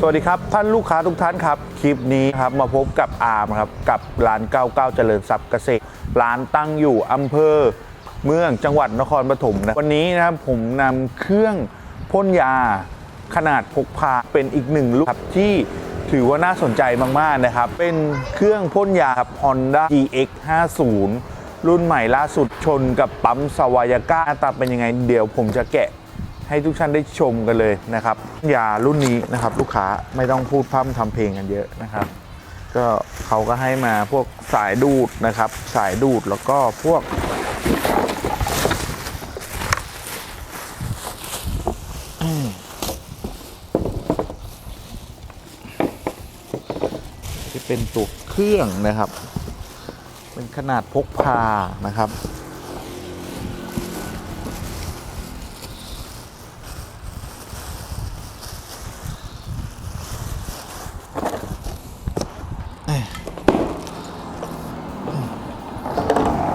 สวัสดีครับ ท่านลูกค้าทุกท่านครับ คลิปนี้ครับมาพบกับอาร์มครับ กับร้าน 99 เจริญทรัพย์เกษตร ร้านตั้งอยู่อำเภอเมืองจังหวัดนครปฐมนะวันนี้นะครับผมนำเครื่องพ่นยาขนาดพกพาเป็นอีกหนึ่งลูกครับที่ถือว่าน่าสนใจมาก ๆ นะครับ เป็นเครื่องพ่นยาครับ Honda GX 50รุ่นใหม่ล่าสุดชนกับปั๊มสวายาก้าหน้าตาเป็นยังไง เดี๋ยวผมจะแกะ ให้ทุกท่านได้ชมกันเลยนะครับยารุ่นนี้นะครับลูกค้าไม่ต้องพูดพร่ำทำเพลงกันเยอะนะครับ ก็เขาก็ให้มาพวกสายดูดนะครับ สายดูดแล้วก็พวก ที่เป็นตัวเครื่องนะครับ เป็นขนาดพกพานะครับ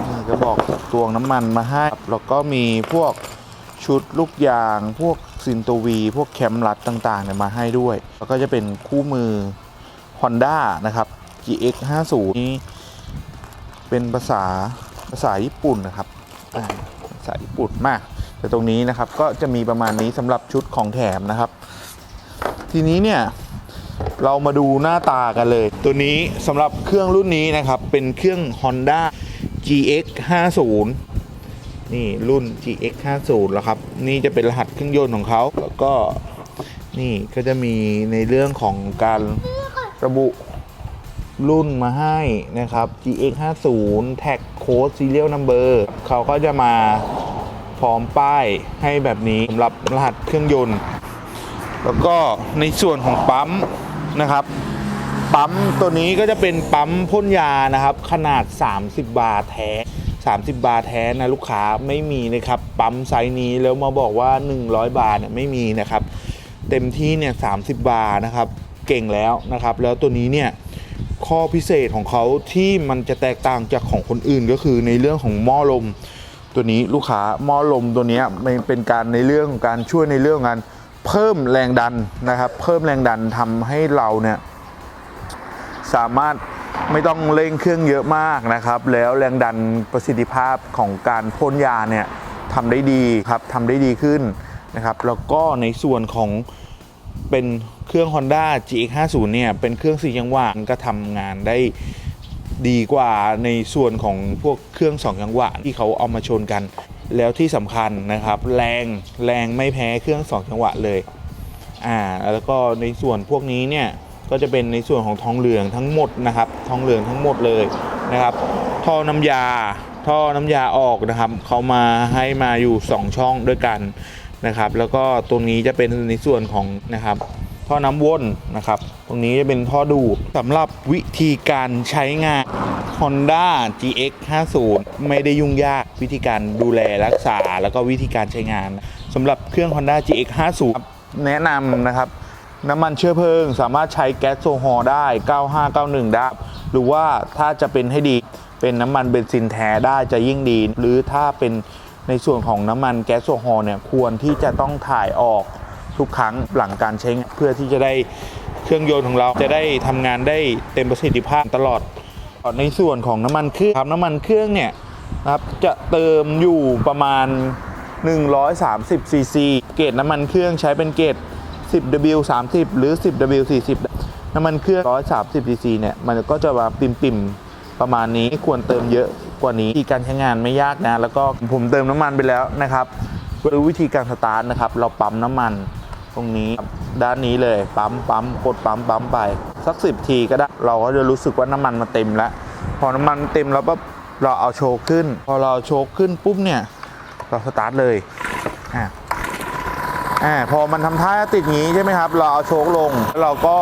นี่ก็ บอกตวงน้ำมันมาให้แล้วก็มีพวกชุดลูกยาง พวกซินโตวี พวกแคมรัดต่างๆเนี่ยมาให้ด้วย แล้วก็จะเป็นคู่มือ Honda นะครับ GX 50นี้เป็นภาษาภาษาญี่ปุ่นนะครับภาษาญี่ปุ่นมาก แต่ตรงนี้นะครับก็จะมีประมาณนี้สำหรับชุดของแถมนะครับ ทีนี้เนี่ยเรามาดูหน้าตากันเลย ตัวนี้สำหรับเครื่องรุ่นนี้นะครับ เป็นเครื่อง Honda GX 50นี่รุ่น GX 50แล้วครับ นี่จะเป็นรหัสเครื่องยนต์ของเขา แล้วก็นี่ก็จะมีในเรื่องของการระบุรุ่นมาให้นะครับ GX 50 Tag Code Serial Number เขาก็จะมาพร้อมป้ายให้แบบนี้สำหรับรหัสเครื่องยนต์ แล้วก็ในส่วนของปั๊มนะครับ ปั๊มตัวนี้ก็จะเป็นปั๊มพ่นยานะครับ ขนาด 30 บาทแท้ 30 บาทแท้นะลูกค้าไม่มีนะครับ ปั๊มไซส์นี้แล้วมาบอกว่า 100 บาทเนี่ยไม่มีนะครับ เต็มที่เนี่ย30 บาทนะครับ เก่งแล้วนะครับ แล้วตัวนี้เนี่ยข้อพิเศษของเขาที่มันจะแตกต่างจากของคนอื่นก็คือในเรื่องของหม้อลม ตัวนี้ลูกค้าหม้อลมตัวนี้มันเป็นการในเรื่องของการช่วยในเรื่องการเพิ่มแรงดันนะครับ เพิ่มแรงดันทำให้เราเนี่ย สามารถไม่ต้องเร่งเครื่องเยอะมากนะครับ แล้วแรงดันประสิทธิภาพของการพ่นยาเนี่ยทำได้ดีครับทำได้ดีขึ้นนะครับ แล้วก็ในส่วนของเป็นเครื่อง Honda GX50 เนี่ยเป็นเครื่องสี่จังหวะก็ทำงานได้ดีกว่าในส่วนของพวกเครื่องสองจังหวะที่เขาเอามาชนกัน แล้วที่สำคัญนะครับ แรงแรงไม่แพ้เครื่องสองจังหวะเลยอ่าแล้วก็ในส่วนพวกนี้เนี่ย ก็จะเป็นในส่วนของทองเหลืองทั้งหมดนะครับ ทองเหลืองทั้งหมดเลยนะครับ ท่อน้ำยา ท่อน้ำยาออกนะครับเขามาให้มาอยู่ 2 ช่องด้วยกันนะครับ แล้วก็ตรงนี้จะเป็นในส่วนของนะครับ ท่อน้ำวนนะครับ ตรงนี้จะเป็นท่อดูดสำหรับวิธีการใช้งาน Honda GX 50ไม่ได้ยุ่งยากวิธีการดูแลรักษา แล้วก็วิธีการใช้งานสำหรับเครื่อง Honda GX 50แนะนำนะครับ น้ำมันเชื้อเพลิง สามารถใช้แก๊สโซฮอล์ได้ 9591 ได้ หรือว่าถ้าจะเป็นให้ดีเป็นน้ำมันเบนซินแท้ได้จะยิ่งดี หรือถ้าเป็นในส่วนของน้ำมันแก๊สโซฮอล์เนี่ยควรที่จะต้องถ่ายออกทุกครั้งหลังการใช้งานเพื่อที่จะได้เครื่องยนต์ของเราจะได้ทำงานได้เต็มประสิทธิภาพตลอดในส่วนของน้ำมันเครื่องครับน้ำมันเครื่องเนี่ยนะครับจะเติมอยู่ประมาณ 130ซีซีเกรดน้ำมันเครื่องใช้เป็นเกรด 10W 30 หรือ 10W 40 น้ำมันเครื่อง 130ซีซีเนี่ย มันก็จะมาปิ่มๆ ประมาณนี้ควรเติมเยอะกว่านี้วิธีการใช้งานไม่ยากนะ แล้วก็ผมเติมน้ำมันไปแล้วนะครับดูวิธีการสตาร์ทนะครับ เราปั๊มน้ำมันตรงนี้ด้านนี้เลยปั๊มปั๊มกดปั๊มปั๊มไป สักสิบทีก็ได้ เราก็จะรู้สึกว่าน้ำมันมันเต็มแล้ว พอน้ำมันเต็มแล้วปั๊บเราเอาโชว์ขึ้น พอเราโชว์ขึ้นปุ๊บเนี่ย เราสตาร์ทเลยอ่า อ่าพอมันทำท่าติดงี้ใช่ไหมครับ เราเอาโชคลงแล้วเราก็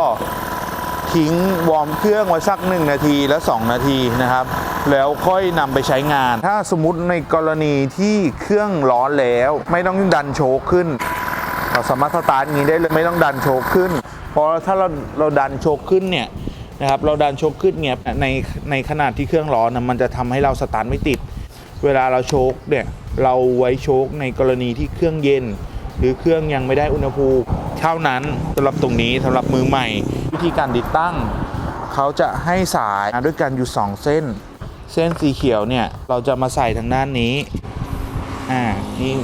ทิ้งวอร์มเครื่องไว้สัก 1 นาทีและ 2 นาทีนะครับ แล้วค่อยนำไปใช้งาน ถ้าสมมติในกรณีที่เครื่องร้อนแล้ว ไม่ต้องดันโชคขึ้น เราสามารถสตาร์ทงี้ได้เลยไม่ต้องดันโชคขึ้นเพราะถ้าเราเราดันโชคขึ้นเนี่ยนะครับเราดันโชคขึ้นเนี่ยในในขนาดที่เครื่องร้อนนะมันจะทำให้เราสตาร์ทไม่ติด เวลาเราโชคเนี่ยเราไว้โชคในกรณีที่เครื่องเย็น หรือเครื่องยังไม่ได้อุณหภูมิเท่านั้นสำหรับตรงนี้สำหรับมือใหม่ วิธีการติดตั้ง เขาจะให้สายด้วยกันอยู่ 2 เส้น เส้นสีเขียวเนี่ยเราจะมาใส่ทางด้านนี้อ่านี่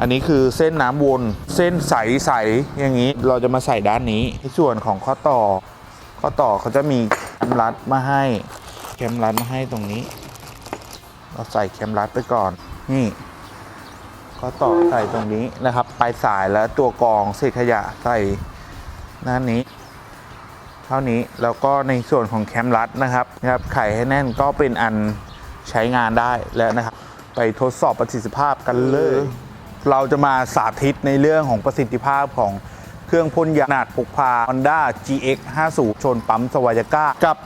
อันนี้คือเส้นน้ำวน เส้นใสๆอย่างนี้เราจะมาใส่ด้านนี้ในส่วนของข้อต่อ ข้อต่อเขาจะมีแคมรัดมาให้ แคมรัดมาให้ตรงนี้ เราใส่แคมรัดไปก่อนนี่ ข้อต่อใส่ตรงนี้นะครับปลายสายแล้วตัวกรองเศษขยะใส่ด้านนี้ เท่านี้แล้วก็ในส่วนของแคมรัดนะครับนะครับไขให้แน่นก็เป็นอันใช้งานได้แล้วนะครับ ไปทดสอบประสิทธิภาพกันเลย เราจะมาสาธิตในเรื่องของประสิทธิภาพของเครื่องพ่นยาขนาดพกพา Honda GX 50ชนปั๊มสวายก้า กับ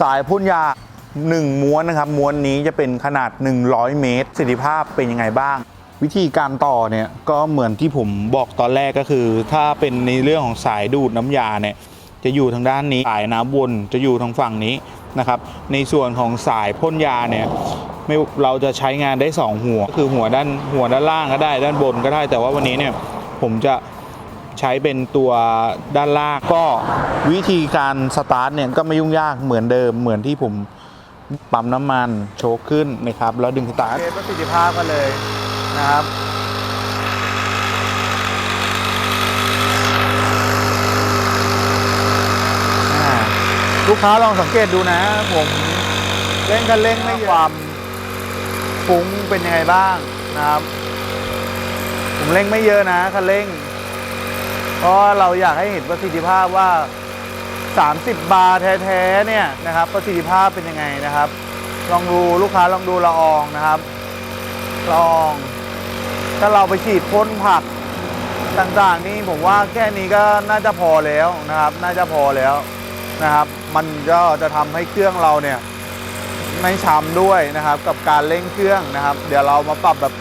สายพ่นยา 1 ม้วนนะครับ ม้วนนี้จะเป็นขนาด 100 เมตรประสิทธิภาพเป็นยังไงบ้าง วิธีการต่อเนี่ยก็เหมือนที่ผมบอกตอนแรกก็คือ ถ้าเป็นในเรื่องของสายดูดน้ำยาเนี่ยจะอยู่ทางด้านนี้สายน้ำวนจะอยู่ทางฝั่งนี้นะครับ ในส่วนของสายพ่นยาเนี่ยไม่เราจะใช้งานได้ 2 หัว คือหัวด้านหัวด้านล่างก็ได้ด้านบนก็ได้ แต่ว่าวันนี้เนี่ยผมจะใช้เป็นตัวด้านล่างก็วิธีการสตาร์ทเนี่ยก็ไม่ยุ่งยากเหมือนเดิมเหมือนที่ผมปั๊มน้ำมันโชคขึ้นนะครับแล้วดึงสตาร์ทประสิทธิภาพกันเลย นะครับอ่ลูกค้าลองสังเกตดูนะ ผมเล่นคันเร่งไม่ความฟุ้งเป็นยังไงบ้างนะครับ ผมเร่งไม่เยอะนะคันเร่งเพราะเราอยากให้เห็นประสิทธิภาพว่า 30 บาร์แท้ๆเนี่ยนะครับ ประสิทธิภาพเป็นยังไงนะครับ ลองดูลูกค้าลองดูละอองนะครับละออง ถ้าเราไปฉีดพ่นผักต่างๆนี่ผมว่าแค่นี้ก็น่าจะพอแล้วนะครับ น่าจะพอแล้วนะครับ มันก็จะทำให้เครื่องเราเนี่ยไม่ช้ำด้วยนะครับ กับการเร่งเครื่องนะครับ เดี๋ยวเรามาปรับแบบ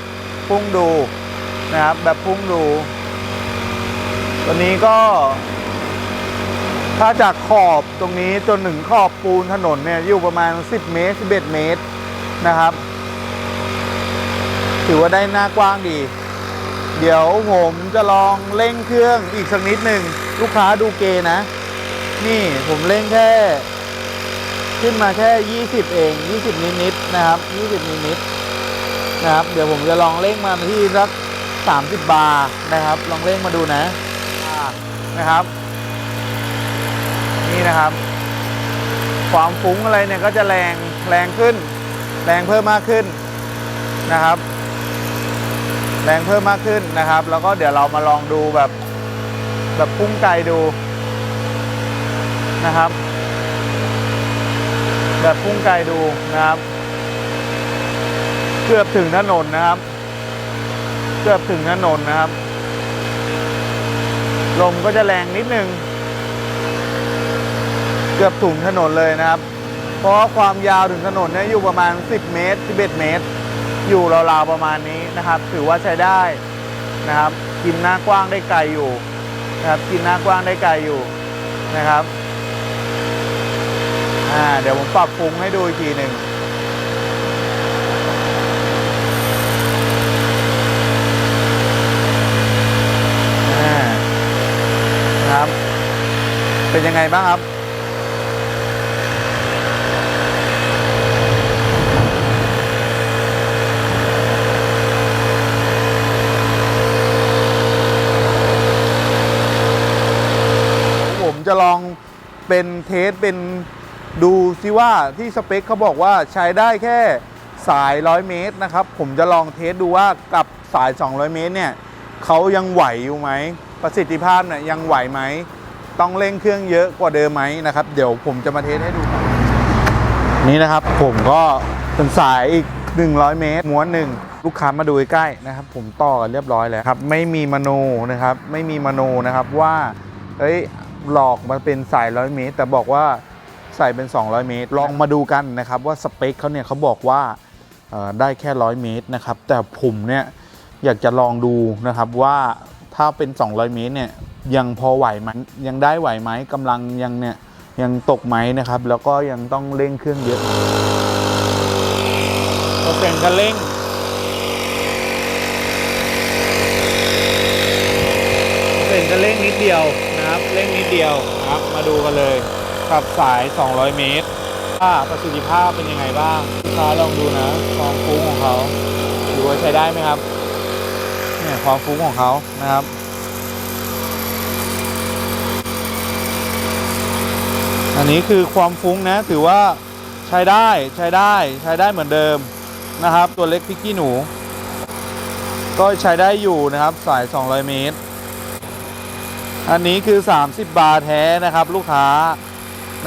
พุ่งดูนะครับ แบบพุ่งดูตัวนี้ก็ ถ้าจากขอบตรงนี้จนถึงขอบปูนถนนเนี่ยอยู่ประมาณ 10 เมตร 11 เมตรนะครับ ถือว่าได้หน้ากว้างดี เดี๋ยวผมจะลองเร่งเครื่องอีกสักนิดหนึ่งลูกค้าดูเกนะ นี่ผมเร่งแค่ ขึ้นมาแค่ 20 เอง 20 นิดๆนะครับ 20 นิดๆนะครับ เดี๋ยวผมจะลองเร่งมาที่สัก 30 บาร์นะครับ ลองเร่งมาดูนะอ่านะครับ นี่นะครับ ความฟุ้งอะไรเนี่ยก็จะแรงแรงขึ้น แรงเพิ่มมากขึ้นนะครับ แรงเพิ่มมากขึ้นนะครับ แล้วก็เดี๋ยวเรามาลองดูแบบแบบพุ่งไกลดูนะครับ แบบพุ่งไกลดูนะครับ เกือบถึงถนนนะครับ เกือบถึงถนนนะครับ ลมก็จะแรงนิดนึง เกือบถึงถนนเลยนะครับ เพราะความยาวถึงถนนเนี่ยอยู่ประมาณ 10 เมตร 11 เมตร อยู่ราวๆประมาณนี้นะครับ ถือว่าใช้ได้นะครับ กินหน้ากว้างได้ไกลอยู่นะครับ กินหน้ากว้างได้ไกลอยู่นะครับอ่าเดี๋ยวผมปรับปรุงให้ดูอีกทีหนึ่งอ่านะครับเป็นยังไงบ้างครับ ผมจะลอง เป็นเทสเป็นดูซิว่าที่สเปคเขาบอกว่าใช้ได้แค่สาย 100 เมตรนะครับ ผมจะลองเทสดูว่ากับสาย 200 เมตรเนี่ยเขายังไหวอยู่ไหม ประสิทธิภาพเนี่ยยังไหวไหม ต้องเร่งเครื่องเยอะกว่าเดิมไหมนะครับ เดี๋ยวผมจะมาเทสให้ดู นี่นะครับผมก็เป็นสายอีก 100 เมตรม้วนหนึ่งลูกค้ามาดูใกล้นะครับ ผมต่อกันเรียบร้อยแล้วครับ ไม่มีมโนนะครับ ไม่มีมโนนะครับว่าเอ้ย หลอกมาเป็นสายร้อยเมตร แต่บอกว่าใส่เป็น 200 เมตร ลองมาดูกันนะครับว่าสเปคเขาเนี่ยเขาบอกว่าเอ่อได้แค่ 100 เมตรนะครับ แต่ผมเนี่ยอยากจะลองดูนะครับว่าถ้าเป็น 200 เมตรเนี่ยยังพอไหวไหมยังได้ไหวไหมกำลังยังเนี่ยยังตกไหมนะครับ แล้วก็ยังต้องเร่งเครื่องเยอะก็เป็นกันเร่ง เป็น จะเร่งนิดเดียวนะครับเร่งนิดเดียวนะครับมาดูกันเลยขับสาย 200 เมตรว่าประสิทธิภาพเป็นยังไงบ้างลูกค้าลองดูนะความฟุ้งของเขาดูว่าใช้ได้ไหมครับเนี่ยความฟุ้งของเขานะครับอันนี้คือความฟุ้งนะถือว่าใช้ได้ใช้ได้ใช้ได้เหมือนเดิมนะครับ ตัวเล็กพิกขี้หนู ก็ใช้ได้อยู่นะครับสาย 200 เมตร อันนี้คือ 30 บาทแท้นะครับ ลูกค้า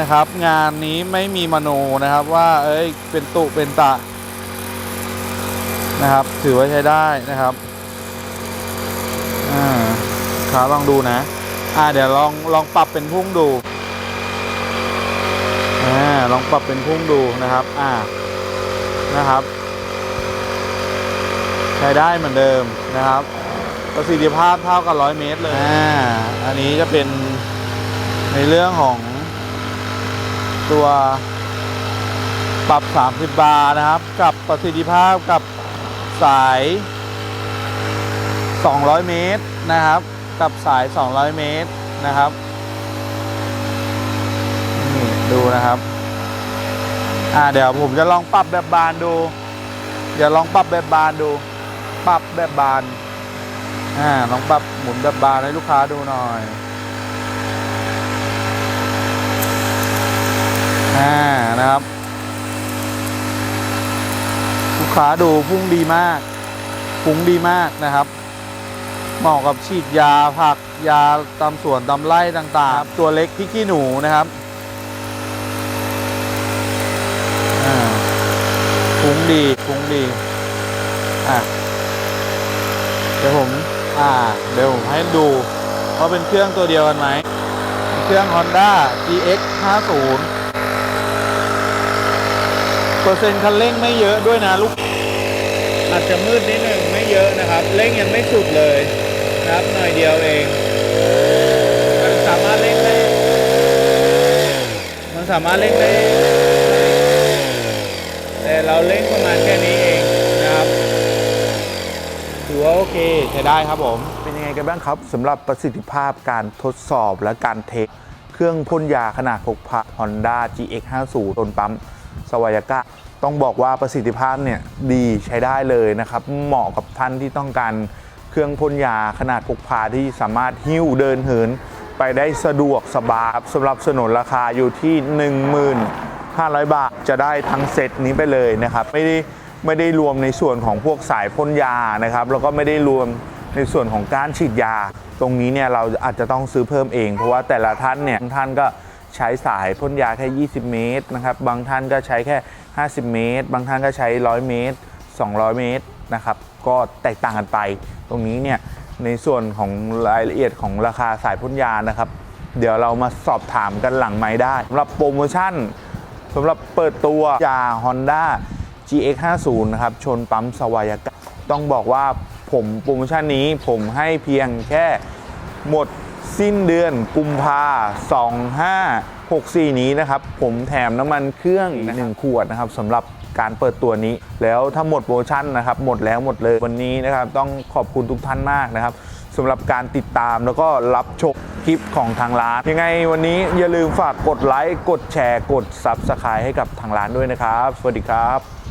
นะครับ งานนี้ไม่มีมโนนะครับว่า เอ้ยเป็นตุเป็นตะนะครับ ถือว่าใช้ได้นะครับอ่าขาลองดูนะ อ่าเดี๋ยวลองลองปรับเป็นพุ่งดูอ่าลองปรับเป็นพุ่งดูนะครับ อ่านะครับ ใช้ได้เหมือนเดิมนะครับ ประสิทธิภาพเท่ากับร้อยเมตรเลยอ่าอันนี้จะเป็นในเรื่องของตัวปรับ 30 บาร์นะครับ กับประสิทธิภาพกับสาย 200 เมตรนะครับ กับสาย 200 เมตรนะครับนี่ดูนะครับ อ่าเดี๋ยวผมจะลองปรับแบบบานดู เดี๋ยวลองปรับแบบบานดู ปรับแบบบาน อ่าลองปรับหมุนแบบบานให้ลูกค้าดูหน่อยอ่านะครับ ลูกค้าดูพุ่งดีมาก พุ่งดีมากนะครับเหมาะกับฉีดยาผักยาตามสวนตามไร่ต่างๆ ตัวเล็กพริกขี้หนูนะครับฟุ้งดีฟุ้งดี อะ เดี๋ยวผม อ่าเดี๋ยวผมให้ดูว่าเป็นเครื่องตัวเดียวกันไหม เครื่อง Honda GX 50เปอร์เซ็นต์คันเร่งไม่เยอะด้วยนะลูก อาจจะมืดนิดนึงไม่เยอะนะครับเร่งยังไม่สุดเลยนะครับหน่อยเดียวเองมันสามารถเร่งได้มันสามารถเร่งได้แต่เราเล่นประมาณแค่นี้เอง ถือว่าโอเคใช้ได้ครับผม เป็นยังไงกันบ้างครับสำหรับประสิทธิภาพการทดสอบและการเทสเครื่องพ่นยาขนาดพกพา Honda GX50 ต้นปั๊มสวายากะต้องบอกว่าประสิทธิภาพเนี่ยดีใช้ได้เลยนะครับ เหมาะกับท่านที่ต้องการเครื่องพ่นยาขนาดพกพาที่สามารถหิ้วเดินเหิน ไปได้สะดวกสบายสำหรับสนนราคาอยู่ที่ 15,000 บาทจะได้ทั้งเซตนี้ไปเลยนะครับ ไม่ได้ ไม่ได้รวมในส่วนของพวกสายพ่นยานะครับ แล้วก็ไม่ได้รวมในส่วนของการฉีดยา ตรงนี้เนี่ยเราอาจจะต้องซื้อเพิ่มเอง เพราะว่าแต่ละท่านเนี่ยบางท่านก็ใช้สายพ่นยาแค่ 20 เมตรนะครับ บางท่านก็ใช้แค่ 50 เมตร บางท่านก็ใช้ 100 เมตร 200 เมตรนะครับ ก็แตกต่างกันไป ตรงนี้เนี่ยในส่วนของรายละเอียดของราคาสายพ่นยานะครับ เดี๋ยวเรามาสอบถามกันหลังไม้ได้สำหรับโปรโมชั่นสำหรับเปิดตัวยา Honda GX50 นะครับชนปั๊มสวายากะต้องบอกว่าผมโปรโมชั่นนี้ผมให้เพียงแค่หมดสิ้นเดือนกุมภา2564 นี้นะครับ ผมแถมน้ำมันเครื่องอีกหนึ่งขวดนะครับสำหรับการเปิดตัวนี้ แล้วถ้าหมดโปรโมชั่นนะครับ หมดแล้วหมดเลยวันนี้นะครับ ต้องขอบคุณทุกท่านมากนะครับสำหรับการติดตามแล้วก็รับชมคลิปของทางร้าน ยังไงวันนี้อย่าลืมฝากกดไลค์ กดแชร์ กด Subscribe ให้กับทางร้านด้วยนะครับ สวัสดีครับ